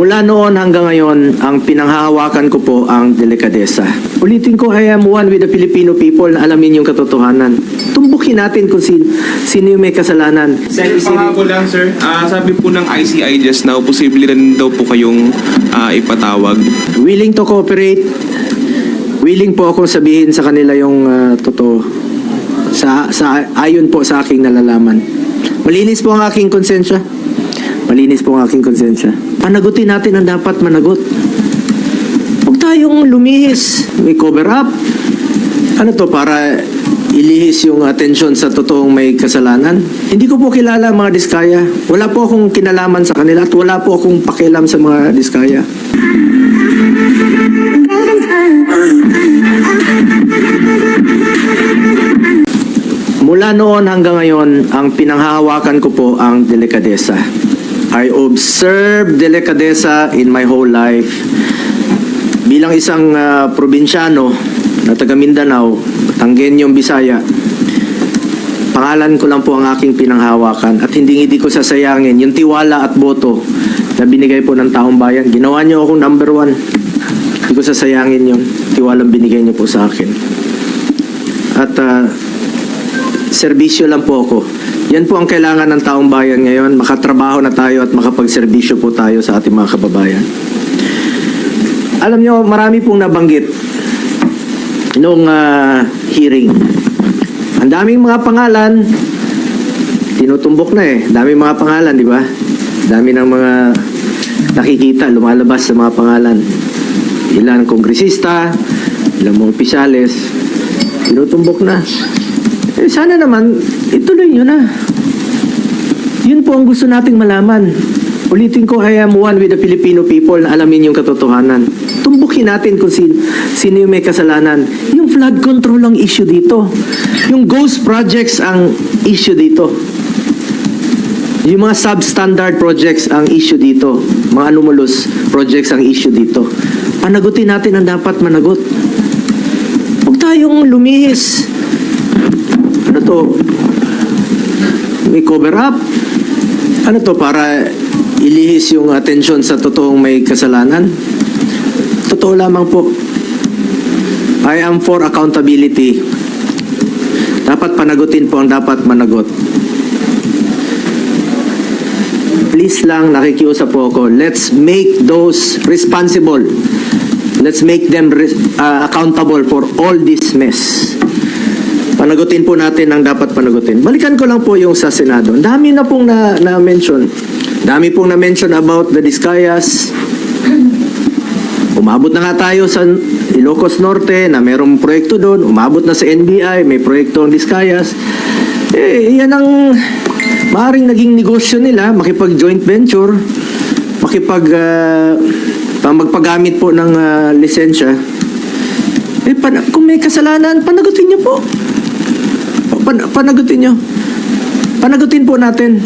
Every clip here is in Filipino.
Mula noon hanggang ngayon, ang pinanghahawakan ko po ang delikadesa. Ulitin ko, I am one with the Filipino people na alamin yung katotohanan. Tumbukin natin kung sin, sino yung may kasalanan. Sir, pangako lang sir, Ah, sabi po ng ICI just now, posible rin daw po kayong ah, ipatawag. Willing to cooperate. Willing po ako sabihin sa kanila yung ah, totoo. Sa, sa, ayon po sa aking nalalaman. Malinis po ang aking konsensya. Malinis po ang aking konsensya. Panagutin natin ang dapat managot. Huwag tayong lumihis. May cover up. Ano to, para ilihis yung atensyon sa totoong may kasalanan? Hindi ko po kilala ang mga diskaya. Wala po akong kinalaman sa kanila at wala po akong pakialam sa mga diskaya. Mula noon hanggang ngayon, ang pinanghahawakan ko po ang delikadesa. I observe delikadesa in my whole life. Bilang isang ah, probinsyano na taga Mindanao, Tanggenyong Bisaya, pangalan ko lang po ang aking pinanghawakan at hindi hindi ko sasayangin yung tiwala at boto na binigay po ng taong bayan. Ginawa niyo akong number one. Hindi ko sasayangin yung tiwalang binigay niyo po sa akin. At ah, serbisyo lang po ako. Yan po ang kailangan ng taong bayan ngayon. Makatrabaho na tayo at makapagserbisyo po tayo sa ating mga kababayan. Alam nyo, marami pong nabanggit noong ah, hearing. Ang daming mga pangalan, tinutumbok na eh. Daming mga pangalan, di ba? Dami ng mga nakikita, lumalabas sa mga pangalan. Ilan kongresista, ilang mga opisyales, tinutumbok na. Eh, sana naman, ituloy nyo na. Yun po ang gusto nating malaman. Ulitin ko, I am one with the Filipino people na alamin yung katotohanan. Tumbukin natin kung sin, sino yung may kasalanan. Yung flood control ang issue dito. Yung ghost projects ang issue dito. Yung mga substandard projects ang issue dito. Mga anomalous projects ang issue dito. Panagutin natin ang dapat managot. Huwag tayong lumihis. To? May cover up? Ano to para ilihis yung atensyon sa totoong may kasalanan? Totoo lamang po. I am for accountability. Dapat panagutin po ang dapat managot. Please lang, nakikiusap po ako. Let's make those responsible. Let's make them uh, accountable for all this mess. Panagutin po natin ang dapat panagutin. Balikan ko lang po yung sa Senado. Dami na pong na, na-mention. Dami pong na-mention about the Discayas. Umabot na nga tayo sa Ilocos Norte na merong proyekto doon. Umabot na sa NBI, may proyekto ang Discayas. Eh, yan ang maaaring naging negosyo nila, makipag-joint venture, makipag, pang magpagamit po ng ah, lisensya. Eh, pan- kung may kasalanan, panagutin niyo po. Pan- panagutin nyo. Panagutin po natin.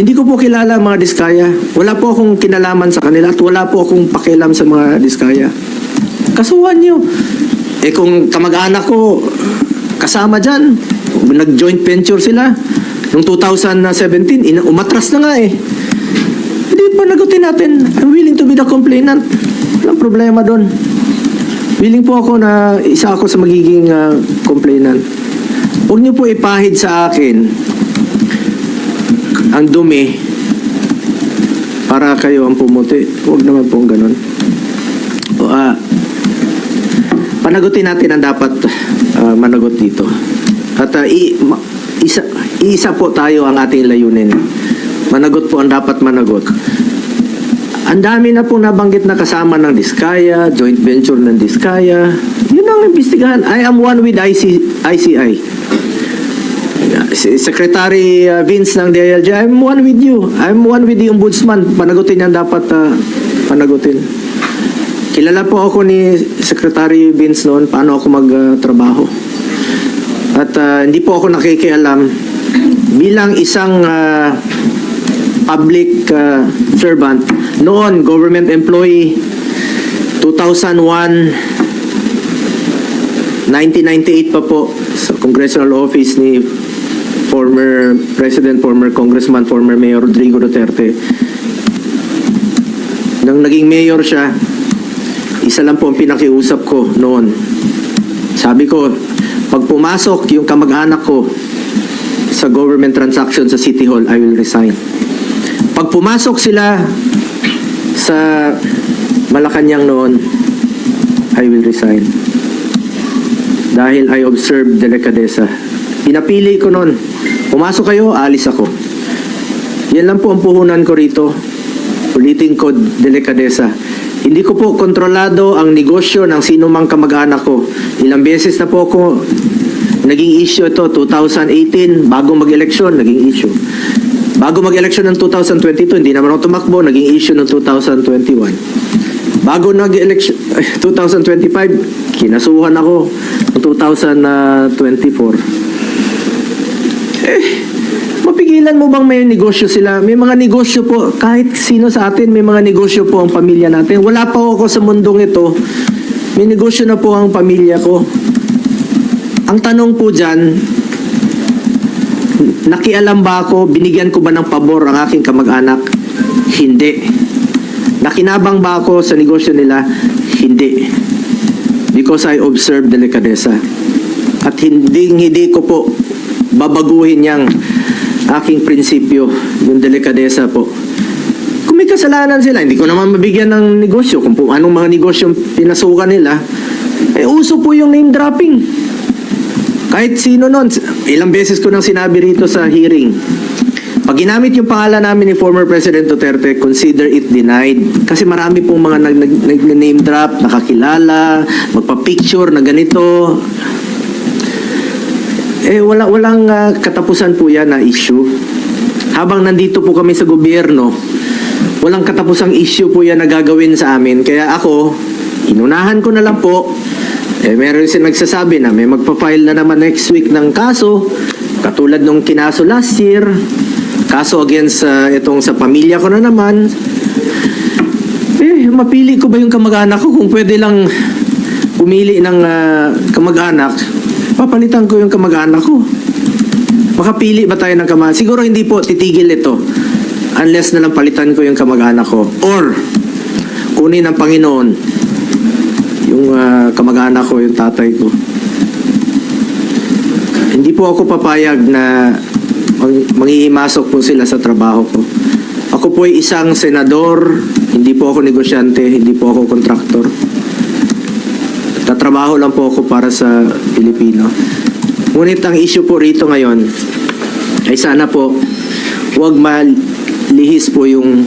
Hindi ko po kilala mga diskaya. Wala po akong kinalaman sa kanila at wala po akong pakialam sa mga diskaya. Kasuhan nyo. Eh kung kamag-anak ko kasama dyan, nag-joint venture sila. Noong 2017, ina- umatras na nga eh. Hindi panagutin natin. I'm willing to be the complainant. Walang problema doon. Willing po ako na isa ako sa magiging ah, complainant. Huwag niyo po ipahid sa akin ang dumi para kayo ang pumuti. Huwag naman pong ganun. O, ah, panagutin natin ang dapat ah, managot dito. At ah, i, ma- isa, isa po tayo ang ating layunin. Managot po ang dapat managot. Ang dami na pong nabanggit na kasama ng Diskaya, joint venture ng Diskaya. Yun ang imbestigahan. I am one with IC, ICI. Secretary uh, Vince ng DILG, I'm one with you. I'm one with the Ombudsman. Panagutin yan dapat uh, panagutin. Kilala po ako ni Secretary Vince noon paano ako magtrabaho. At uh, hindi po ako nakikialam bilang isang uh, public uh, servant noon government employee 2001 1998 pa po sa congressional office ni former president former congressman former mayor Rodrigo Duterte nang naging mayor siya, isa lang po ang pinakiusap ko noon. Sabi ko, pag pumasok yung kamag-anak ko sa government transaction sa City Hall, I will resign. Pag pumasok sila sa Malacanang noon, I will resign. Dahil I observed delicadeza. Pinapili ko noon. Pumasok kayo, alis ako. Yan lang po ang puhunan ko rito. Ulitin ko, delikadesa. Hindi ko po kontrolado ang negosyo ng sino mang kamag-anak ko. Ilang beses na po ako naging issue ito, 2018, bago mag-eleksyon, naging issue. Bago mag-eleksyon ng 2022, hindi naman ako tumakbo, naging issue ng 2021. Bago nag-eleksyon, 2025, kinasuhan ako ng 2024. Mapigilan mo bang may negosyo sila? May mga negosyo po, kahit sino sa atin, may mga negosyo po ang pamilya natin. Wala pa ako sa mundong ito, may negosyo na po ang pamilya ko. Ang tanong po dyan, nakialam ba ako, binigyan ko ba ng pabor ang aking kamag-anak? Hindi. Nakinabang ba ako sa negosyo nila? Hindi. Because I observe delicadeza. At hindi, hindi ko po babaguhin yang aking prinsipyo, yung delikadesa po. Kung may kasalanan sila, hindi ko naman mabigyan ng negosyo. Kung po anong mga negosyo pinasukan nila, eh uso po yung name dropping. Kahit sino nun, ilang beses ko nang sinabi rito sa hearing, pag ginamit yung pangalan namin ni former President Duterte, consider it denied. Kasi marami pong mga nag, nag, nag- name drop, nakakilala, magpa-picture na ganito. Eh, wala, walang ah, katapusan po yan na issue. Habang nandito po kami sa gobyerno, walang katapusang issue po yan na gagawin sa amin. Kaya ako, inunahan ko na lang po. Eh, meron siya nagsasabi na may magpa-file na naman next week ng kaso. Katulad nung kinaso last year. Kaso against sa itong sa pamilya ko na naman. Eh, mapili ko ba yung kamag-anak ko kung pwede lang pumili ng ah, kamag-anak, papalitan ko yung kamag-anak ko. Makapili ba tayo ng kamag Siguro hindi po titigil ito unless na lang palitan ko yung kamag-anak ko. Or, kunin ng Panginoon yung ah, kamag-anak ko, yung tatay ko. Hindi po ako papayag na mang- manghihimasok po sila sa trabaho ko. Ako po ay isang senador, hindi po ako negosyante, hindi po ako kontraktor. Tatrabaho lang po ako para sa Pilipino. Ngunit ang issue po rito ngayon ay sana po huwag malihis po yung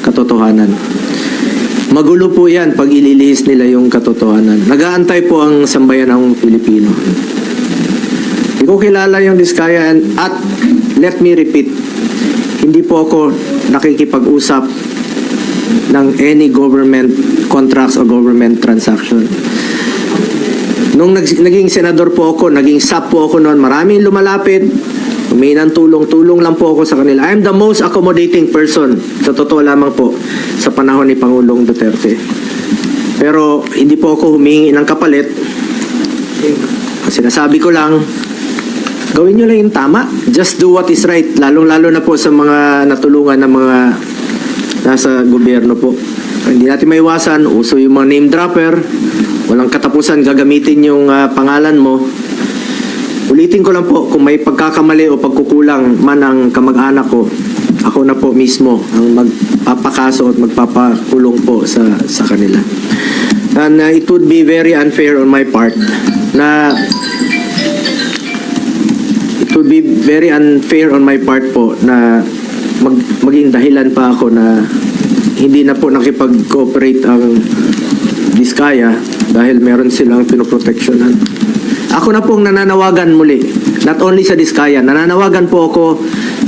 katotohanan. Magulo po yan pag ililihis nila yung katotohanan. Nagaantay po ang sambayan ng Pilipino. Hindi ko kilala yung Diskaya and, at let me repeat, hindi po ako nakikipag-usap ng any government contracts or government transaction. Nung nag, naging senador po ako, naging SAP po ako noon, maraming lumalapit, humingi ng tulong, tulong lang po ako sa kanila. I'm the most accommodating person, sa totoo lamang po, sa panahon ni Pangulong Duterte. Pero hindi po ako humingi ng kapalit. Sinasabi ko lang, gawin nyo lang yung tama. Just do what is right. Lalong-lalo na po sa mga natulungan ng mga nasa gobyerno po. Hindi natin maiwasan, uso yung mga name dropper, walang katapusan gagamitin yung ah, pangalan mo. Ulitin ko lang po, kung may pagkakamali o pagkukulang man ang kamag-anak ko, ako na po mismo ang magpapakaso at magpapakulong po sa, sa kanila. And uh, it would be very unfair on my part na it would be very unfair on my part po na mag, maging dahilan pa ako na hindi na po nakipag-cooperate ang Diskaya dahil meron silang pinoproteksyonan. Ako na pong nananawagan muli, not only sa Diskaya, nananawagan po ako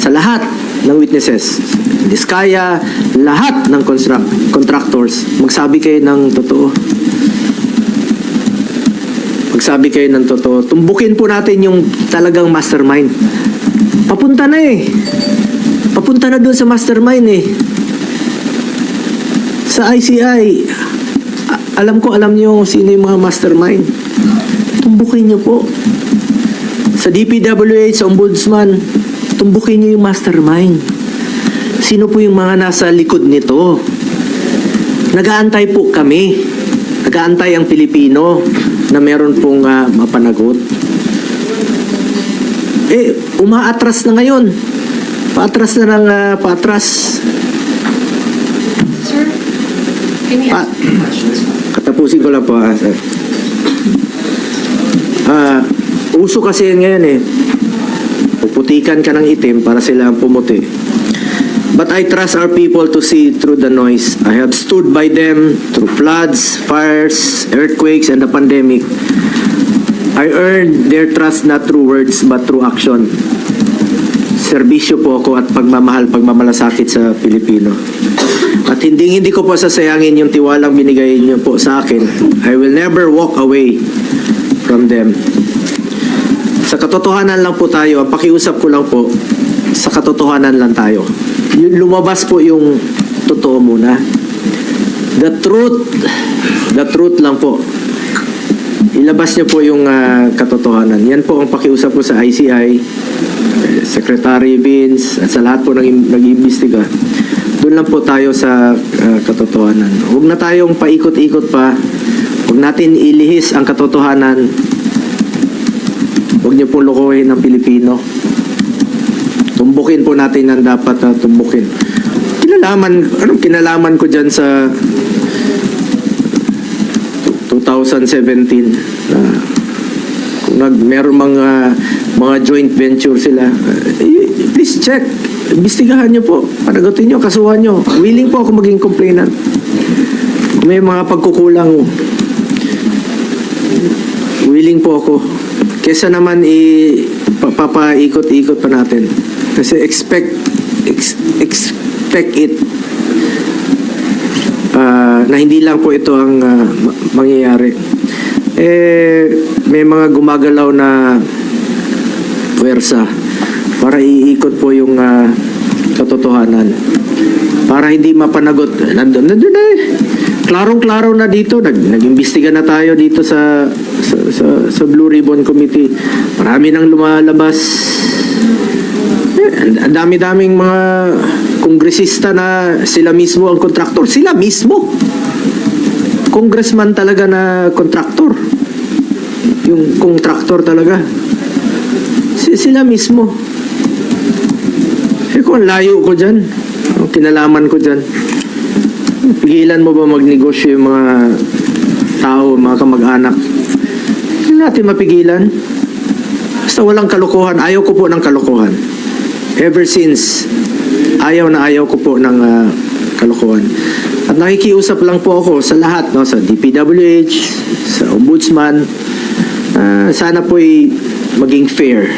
sa lahat ng witnesses. Diskaya, lahat ng construct, contractors, magsabi kayo ng totoo. Magsabi kayo ng totoo. Tumbukin po natin yung talagang mastermind. Papunta na eh. Papunta na doon sa mastermind eh. Sa ICI, alam ko, alam niyo sino yung mga mastermind. Tumbukin niyo po. Sa DPWH, sa Ombudsman, tumbukin niyo yung mastermind. Sino po yung mga nasa likod nito? Nagaantay po kami. Nagaantay ang Pilipino na meron pong ah, mapanagot. Eh, umaatras na ngayon. Paatras na ng ah, paatras. Sir, can we Pa- ask questions? Katapusin ko lang po, ah, sir. Ah, uso kasi yan ngayon eh. Puputikan ka ng itim para sila ang pumuti. But I trust our people to see through the noise. I have stood by them through floods, fires, earthquakes, and the pandemic. I earned their trust not through words but through action. Serbisyo po ako at pagmamahal, pagmamalasakit sa Pilipino. At hindi hindi ko po sasayangin yung tiwalang binigay niyo po sa akin. I will never walk away from them. Sa katotohanan lang po tayo, ang pakiusap ko lang po, sa katotohanan lang tayo. Lumabas po yung totoo muna. The truth, the truth lang po. Ilabas niyo po yung ah, katotohanan. Yan po ang pakiusap ko sa ICI, Secretary Vince, at sa lahat po ng nag-iimbestiga. Doon lang po tayo sa ah, katotohanan. Huwag na tayong paikot-ikot pa. Huwag natin ilihis ang katotohanan. Huwag niyo po lokohin ang Pilipino. Tumbukin po natin ang dapat na tumbukin. Kinalaman, anong kinalaman ko dyan sa 2017 na kung nag meron mga mga joint venture sila. Eh, please check. Imbestigahan niyo po. Panagutin niyo kasuhan niyo. Willing po ako maging complainant. May mga pagkukulang. Willing po ako. Kesa naman i pa- papaikot-ikot pa natin. Kasi expect ex- expect it na hindi lang po ito ang ah, ma- mangyayari. Eh, may mga gumagalaw na puwersa para iikot po yung ah, katotohanan. Para hindi mapanagot. Nandun, nandun na eh. Klarong-klaro na dito. Nag, nag-imbestiga na tayo dito sa, sa, sa, sa Blue Ribbon Committee. Marami nang lumalabas. Eh, ang dami-daming mga kongresista na sila mismo ang kontraktor. Sila mismo. Congressman talaga na kontraktor. Yung kontraktor talaga. Si- Sila mismo. Eh kung layo ko dyan, ang kinalaman ko dyan, pigilan mo ba magnegosyo yung mga tao, mga kamag-anak? Hindi natin mapigilan. Basta walang kalokohan. Ayaw ko po ng kalokohan. Ever since, ayaw na ayaw ko po ng ah, kalokohan. At nakikiusap lang po ako sa lahat, no, sa DPWH, sa Ombudsman, ah, sana po maging fair.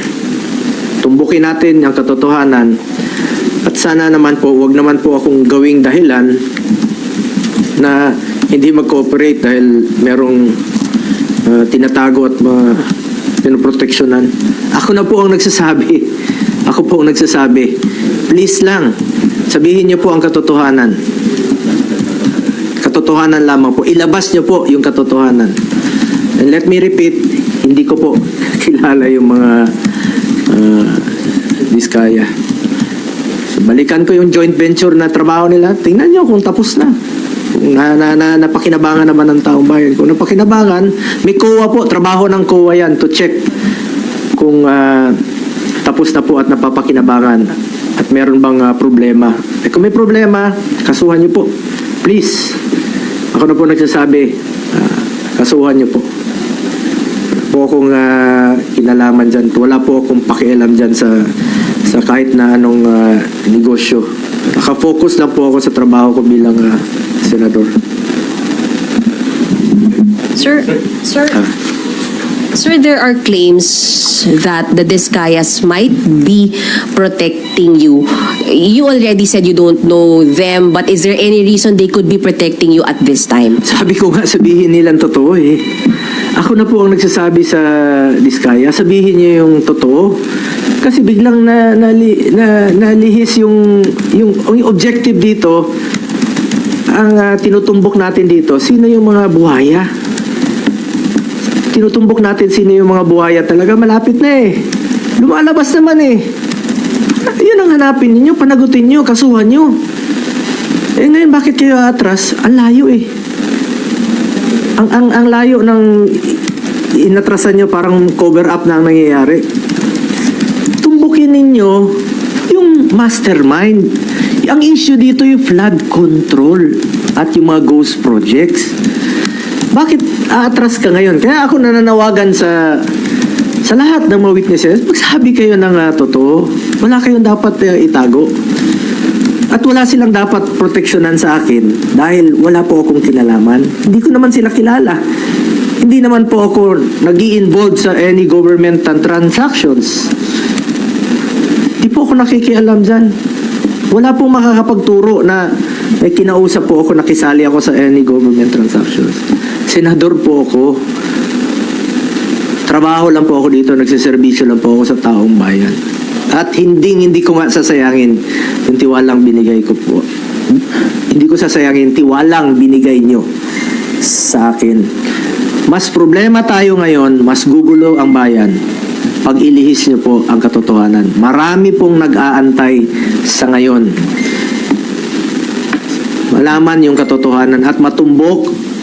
Tumbukin natin ang katotohanan at sana naman po, wag naman po akong gawing dahilan na hindi mag-cooperate dahil merong ah, tinatago at mga pinoproteksyonan. Ako na po ang nagsasabi. Ako po ang nagsasabi. Please lang, sabihin niyo po ang katotohanan. Katotohanan lamang po. Ilabas niyo po yung katotohanan. And let me repeat, hindi ko po kilala yung mga uh, diskaya. So, balikan ko yung joint venture na trabaho nila. Tingnan nyo kung tapos na. Na, na, na, napakinabangan naman ng taong bayan. Kung napakinabangan, may COA po. Trabaho ng COA yan to check kung ah, tapos na po at napapakinabangan at meron bang ah, problema. Eh, kung may problema, kasuhan nyo po. Please. Ako na po nagsasabi, ah, kasuhan nyo po. Po akong ah, kinalaman dyan. Wala po akong pakialam dyan sa sa kahit na anong ah, negosyo. Nakafocus lang po ako sa trabaho ko bilang ah, senador. Sir, sir, Ah. Sir, there are claims that the Discayas might be protecting you. You already said you don't know them, but is there any reason they could be protecting you at this time? Sabi ko nga, sabihin nilang totoo eh. Ako na po ang nagsasabi sa Diskaya, sabihin niyo yung totoo. Kasi biglang na, nali, na, nalihis yung, yung, yung objective dito, ang ah, tinutumbok natin dito, sino yung mga buhaya? Tinutumbok natin sino yung mga buhaya talaga, malapit na eh. Lumalabas naman eh. Yun ang hanapin ninyo, panagutin nyo, kasuhan nyo. Eh ngayon, bakit kayo atras? Ang layo eh. Ang, ang, ang layo ng inatrasan nyo, parang cover up na ang nangyayari. Tumbukin ninyo yung mastermind. Ang issue dito yung flood control at yung mga ghost projects. Bakit aatras ka ngayon? Kaya ako nananawagan sa sa lahat ng mga witnesses, magsabi kayo ng ah, totoo. Wala kayong dapat ah, itago. At wala silang dapat proteksyonan sa akin dahil wala po akong kinalaman. Hindi ko naman sila kilala. Hindi naman po ako nag involved sa any government transactions. Hindi po ako nakikialam dyan. Wala pong makakapagturo na may kinausap po ako, nakisali ako sa any government transactions. Senador po ako. Trabaho lang po ako dito, nagsiservisyo lang po ako sa taong bayan. At hindi hindi ko nga sasayangin yung tiwalang binigay ko po. Hindi ko sasayangin tiwalang binigay nyo sa akin. Mas problema tayo ngayon, mas gugulo ang bayan pag ilihis nyo po ang katotohanan. Marami pong nag-aantay sa ngayon. Malaman yung katotohanan at matumbok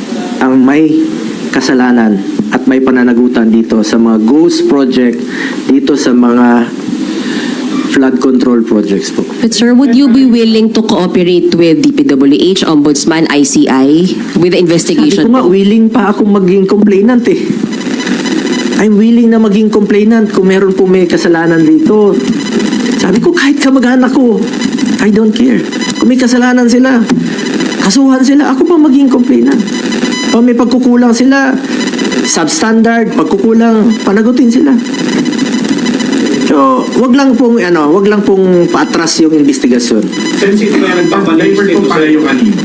ang may kasalanan at may pananagutan dito sa mga ghost project, dito sa mga flood control projects po. But sir, would you be willing to cooperate with DPWH, Ombudsman, ICI with the Sabi investigation? ko nga, willing pa akong maging complainant eh. I'm willing na maging complainant kung meron po may kasalanan dito. Sabi ko, kahit kamag-anak ko, I don't care. Kung may kasalanan sila, kasuhan sila, ako pa maging complainant. Pag may pagkukulang sila, substandard, pagkukulang, panagutin sila. So, wag lang pong ano, wag lang pong paatras yung investigasyon. Sensitive na nagpapalay ko pala yung kanina.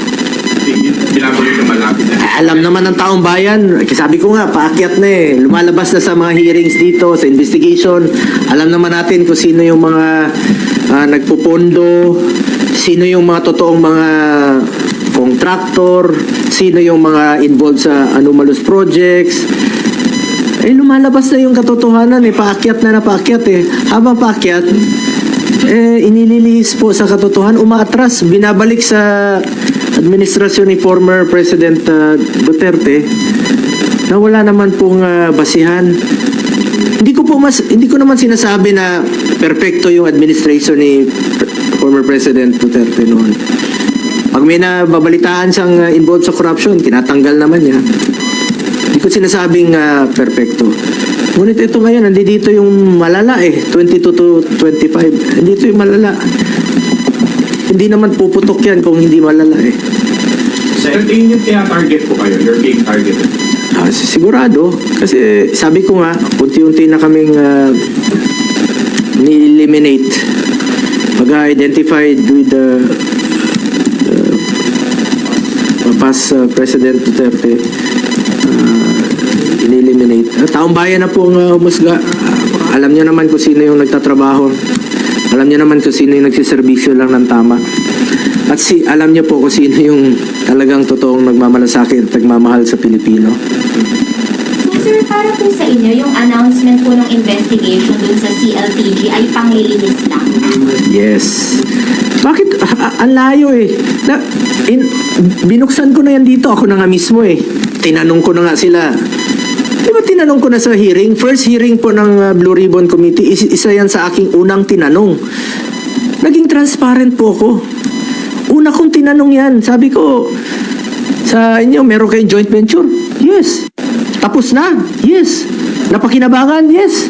Binabayo yung malapit na. Eh, Alam naman ng taong bayan, eh, sabi ko nga, paakyat na eh. Lumalabas na sa mga hearings dito, sa investigation. Alam naman natin kung sino yung mga ah, nagpupondo, sino yung mga totoong mga contractor, sino yung mga involved sa anomalous projects. Eh, lumalabas na yung katotohanan eh. Paakyat na na paakyat eh. Habang paakyat, eh, inililihis po sa katotohanan, umaatras, binabalik sa administrasyon ni former President uh, Duterte na wala naman pong uh, basihan. Hindi ko po mas hindi ko naman sinasabi na perpekto yung administration ni former President Duterte noon. Pag may nababalitaan siyang uh, involved sa corruption, tinatanggal naman niya. Hindi ko sinasabing uh, perpekto. Ngunit ito ngayon, nandito yung malala eh, 22 to 25. Nandito yung malala. Hindi naman puputok yan kung hindi malala eh. Sir, tingin niyo target po kayo. You're being targeted. Ah, sigurado. Kasi sabi ko nga, unti-unti na kaming uh, ni-eliminate. Pag-identified with the uh, past uh, President Duterte, uh, in-eliminate. Uh, taong bayan na po ang uh, humusga. Ah, alam niyo naman kung sino yung nagtatrabaho. Alam niyo naman kung sino yung nagsiservisyo lang ng tama. At si, alam niyo po kung sino yung talagang totoong nagmamalasakit at nagmamahal sa Pilipino. Sir, para po sa inyo, yung announcement po ng investigation dun sa CLTG ay panglilinis lang. Yes. Bakit? Ang layo eh. Na, in, binuksan ko na yan dito. Ako na nga mismo eh. Tinanong ko na nga sila. Di ba tinanong ko na sa hearing? First hearing po ng uh, Blue Ribbon Committee, is, isa yan sa aking unang tinanong. Naging transparent po ako. Una kong tinanong yan. Sabi ko, sa inyo, meron kayong joint venture? Yes. Tapos na? Yes. Napakinabangan? Yes.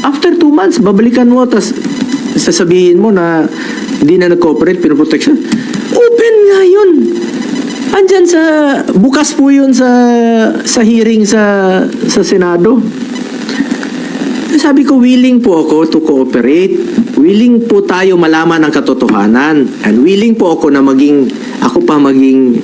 After two months, babalikan mo, tas sasabihin mo na hindi na nag-cooperate, pinoprotection. Open nga yun. Andyan sa, bukas po yun sa, sa hearing sa, sa Senado. Sabi ko, willing po ako to cooperate. Willing po tayo malaman ang katotohanan. And willing po ako na maging, ako pa maging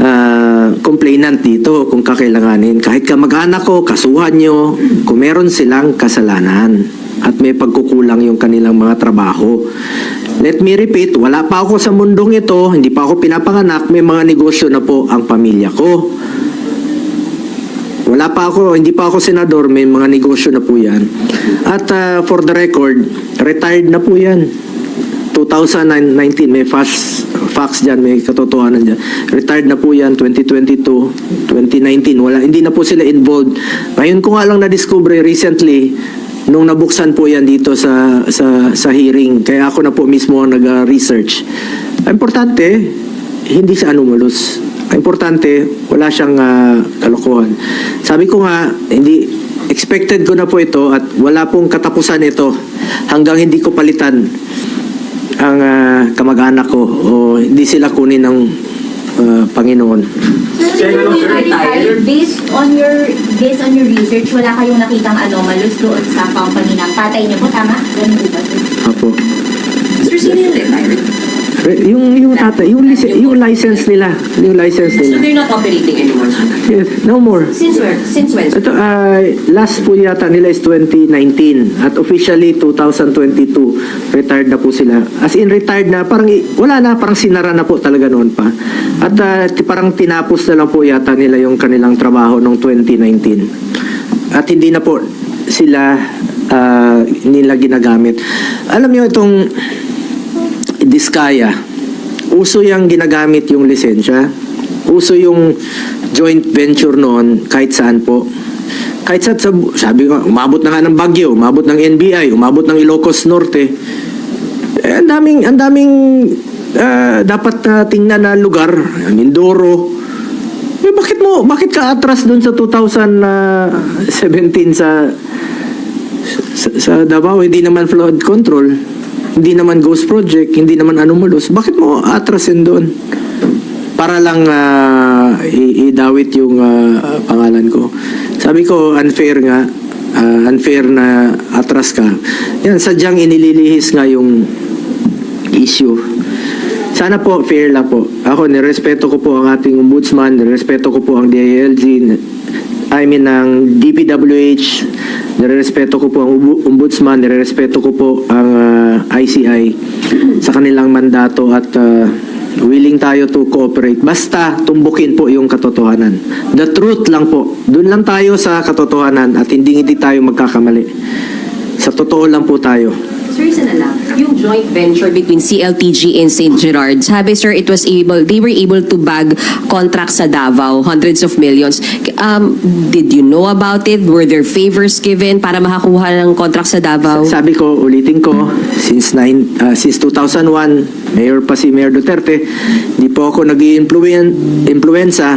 ah, complainant dito kung kakailanganin. Kahit ka mag-anak ko, kasuhan nyo kung meron silang kasalanan at may pagkukulang yung kanilang mga trabaho. Let me repeat, wala pa ako sa mundong ito, hindi pa ako pinapanganak, may mga negosyo na po ang pamilya ko. Wala pa ako, hindi pa ako senador, may mga negosyo na po yan. At ah, for the record, retired na po yan. 2019, may fax, fax dyan, may katotohanan dyan. Retired na po yan, 2022, 2019, wala, hindi na po sila involved. Ngayon ko nga lang na-discover recently, nung nabuksan po yan dito sa, sa, sa hearing, kaya ako na po mismo ang nag-research. Importante, hindi siya anomalous. Importante, wala siyang ah, kalokohan. Sabi ko nga, hindi, expected ko na po ito at wala pong katapusan ito hanggang hindi ko palitan ang ah, kamag-anak ko o hindi sila kunin ng ah, Panginoon. Sir, Sir, Sir, sir? retired, based on your based on your research, wala kayong nakitang anomalous doon sa company ng tatay niyo po, tama? Ganun po ba? Apo. Sir, sino yung retired? Yung, yung tatay, yung, lic- yung license nila, yung license So nila. they're not operating anymore? Yes, no more. Since where? Since when? Ito, ah, last po yata nila is 2019 at officially 2022 retired na po sila. As in retired na, parang i- wala na, parang sinara na po talaga noon pa. At ah, ti- parang tinapos na lang po yata nila yung kanilang trabaho noong 2019. At hindi na po sila ah, nila ginagamit. Alam niyo itong Diskaya, uso yung ginagamit yung lisensya. Uso yung joint venture noon kahit saan po. Kahit sa, sa sabi ko, umabot na nga ng Baguio, umabot ng NBI, umabot ng Ilocos Norte. Eh, ang daming, ang daming ah, dapat na tingnan na lugar, Mindoro. Eh, bakit mo, bakit ka atras doon sa 2017 sa sa, sa Davao, hindi naman flood control, hindi naman ghost project, hindi naman anomalous. Bakit mo atrasin doon? Para lang i- idawit yung ah, pangalan ko. Sabi ko, unfair nga. ah, unfair na atras ka. Yan, sadyang inililihis nga yung issue. Sana po, fair lang po. Ako, nirespeto ko po ang ating ombudsman, nirespeto ko po ang DILG, I mean, ang DPWH, nirespeto ko po ang ombu- ombudsman, nirespeto ko po ang ah, ICI sa kanilang mandato at ah, willing tayo to cooperate. Basta tumbukin po yung katotohanan. The truth lang po. Doon lang tayo sa katotohanan at hindi hindi tayo magkakamali. Sa totoo lang po tayo. Sir, isa lang. Yung joint venture between CLTG and St. Gerard, sabi sir, it was able, they were able to bag contracts sa Davao, hundreds of millions. Um, did you know about it? Were there favors given para makakuha ng contract sa Davao? Sabi ko, ulitin ko, since, nine, uh, since 2001, mayor pa si Mayor Duterte, di po ako nag influenza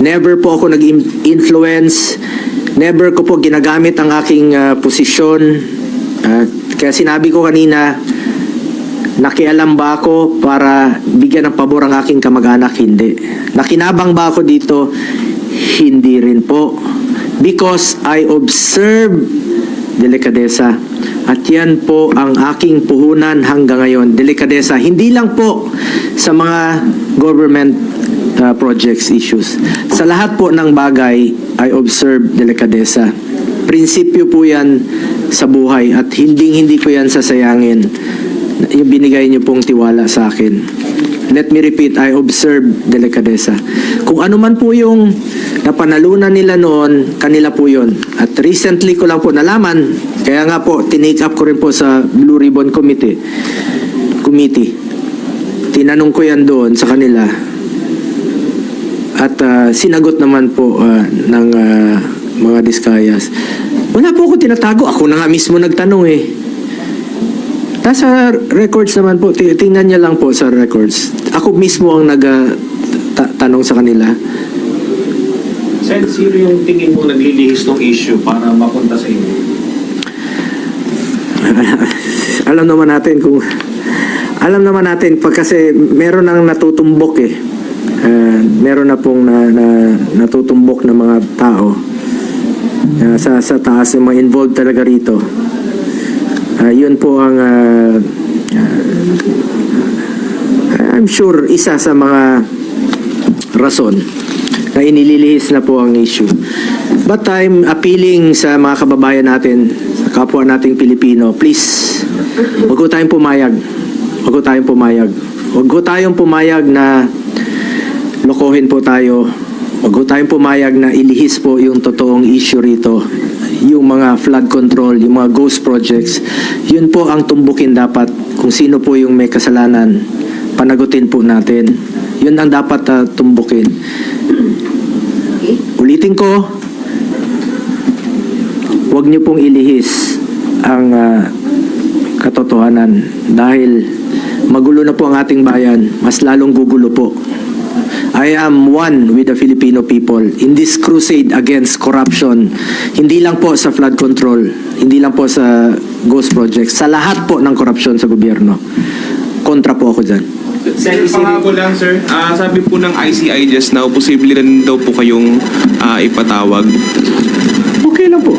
never po ako nag-influence, never ko po ginagamit ang aking uh, posisyon. Uh, kaya sinabi ko kanina, nakialam ba ako para bigyan ng pabor ang aking kamag-anak? Hindi. Nakinabang ba ako dito? Hindi rin po. Because I observe delikadesa. At yan po ang aking puhunan hanggang ngayon. Delikadesa. Hindi lang po sa mga government uh, projects issues. Sa lahat po ng bagay, I observe delikadesa. Prinsipyo po yan sa buhay at hindi hindi ko yan sasayangin. Yung binigay niyo pong tiwala sa akin. Let me repeat, I observe delikadesa. Kung ano man po yung napanalunan nila noon, kanila po yun. At recently ko lang po nalaman, kaya nga po, tinake up ko rin po sa Blue Ribbon Committee. Committee. Tinanong ko yan doon sa kanila. At ah, sinagot naman po ah, ng ah, mga diskayas. Wala po ako tinatago. Ako na nga mismo nagtanong eh. Nasa records naman po, ti- tingnan niya lang po sa records. Ako mismo ang nag-tanong sa kanila. Sen, sino yung tingin mo naglilihis ng issue para mapunta sa inyo? alam naman natin kung alam naman natin pag kasi meron nang natutumbok eh. Ah, meron na pong na, na, natutumbok na mga tao Ah, sa sa taas yung mga involved talaga rito. Ah, yun po ang ah, I'm sure isa sa mga rason na inililihis na po ang issue. But I'm appealing sa mga kababayan natin, sa kapwa nating Pilipino, please, huwag ko tayong pumayag. Huwag ko tayong pumayag. Huwag ko tayong pumayag na lokohin po tayo. Huwag tayong pumayag na ilihis po yung totoong issue rito. Yung mga flood control, yung mga ghost projects, yun po ang tumbukin dapat kung sino po yung may kasalanan. Panagutin po natin. Yun ang dapat ah, tumbukin. Ulitin ko, huwag niyo pong ilihis ang ah, katotohanan dahil magulo na po ang ating bayan, mas lalong gugulo po. I am one with the Filipino people in this crusade against corruption. Hindi lang po sa flood control, hindi lang po sa ghost projects, sa lahat po ng korupsyon sa gobyerno. Kontra po ako dyan. Sir, pangako lang sir, Ah, sabi po ng ICI just now, posible rin daw po kayong ah, ipatawag. Okay lang po.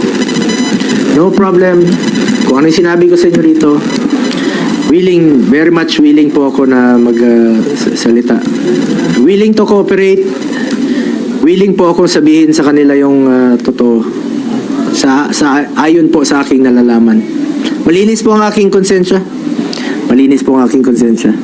No problem. Kung ano yung sinabi ko sa inyo rito, willing, very much willing po ako na magsalita. willing to cooperate. Willing po ako sabihin sa kanila yung ah, totoo. Sa, sa, ayon po sa aking nalalaman. Malinis po ang aking konsensya. Malinis po ang aking konsensya.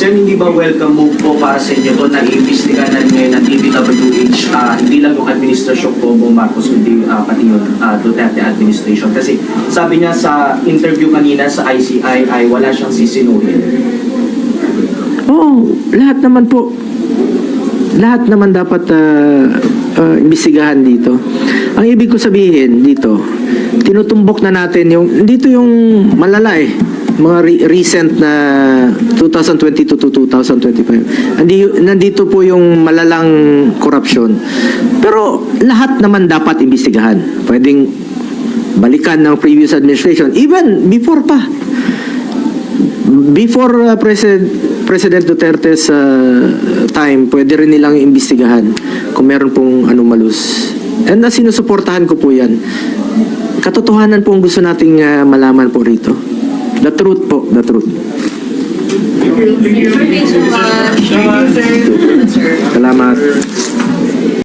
Sen, hindi ba welcome move po para sa inyo to na iimbestigahan ngayon ng DPWH, ah, hindi lang yung administrasyon Bongbong Marcos, kundi ah, pati yung ah, Duterte administration. Kasi sabi niya sa interview kanina sa ICI ay wala siyang sisinuhin. Oo, lahat naman po. Lahat naman dapat uh, uh, imbestigahan dito. Ang ibig ko sabihin dito, tinutumbok na natin yung, dito yung malala eh, mga re- recent na 2022 to 2025. Andi, nandito po yung malalang korupsyon. Pero lahat naman dapat imbestigahan. Pwedeng balikan ng previous administration, even before pa before uh, President President Duterte's uh, time, pwede rin nilang imbestigahan kung meron pong anomalous. And na sinusuportahan ko po yan. Katotohanan po ang gusto nating uh, malaman po rito. The truth po, the truth. Thank you so much. Salamat.